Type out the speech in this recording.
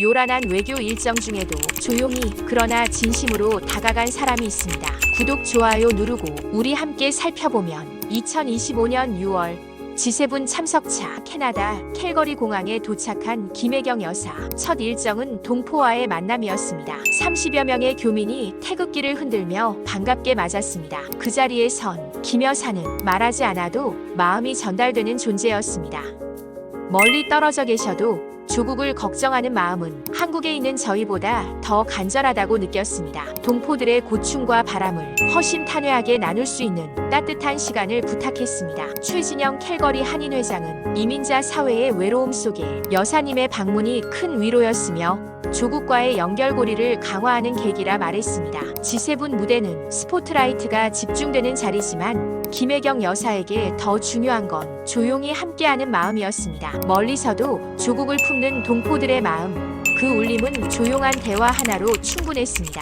요란한 외교 일정 중에도 조용히 그러나 진심으로 다가간 사람이 있습니다. 구독, 좋아요 누르고 우리 함께 살펴보면 2025년 6월 G7 참석차 캐나다 캘거리 공항에 도착한 김혜경 여사. 첫 일정은 동포와의 만남이었습니다. 30여 명의 교민이 태극기를 흔들며 반갑게 맞았습니다. 그 자리에 선 김 여사는 말하지 않아도 마음이 전달되는 존재였습니다. 멀리 떨어져 계셔도 조국을 걱정하는 마음은 한국에 있는 저희보다 더 간절하다고 느꼈습니다. 동포들의 고충과 바람을 허심탄회하게 나눌 수 있는 따뜻한 시간을 부탁했습니다. 최진영 캘거리 한인회장은 이민자 사회의 외로움 속에 여사님의 방문이 큰 위로였으며 조국과의 연결고리를 강화하는 계기라 말했습니다. G7 무대는 스포트라이트가 집중되는 자리지만 김혜경 여사에게 더 중요한 건 조용히 함께하는 마음이었습니다. 멀리서도 조국을 품는 동포들의 마음, 그 울림은 조용한 대화 하나로 충분했습니다.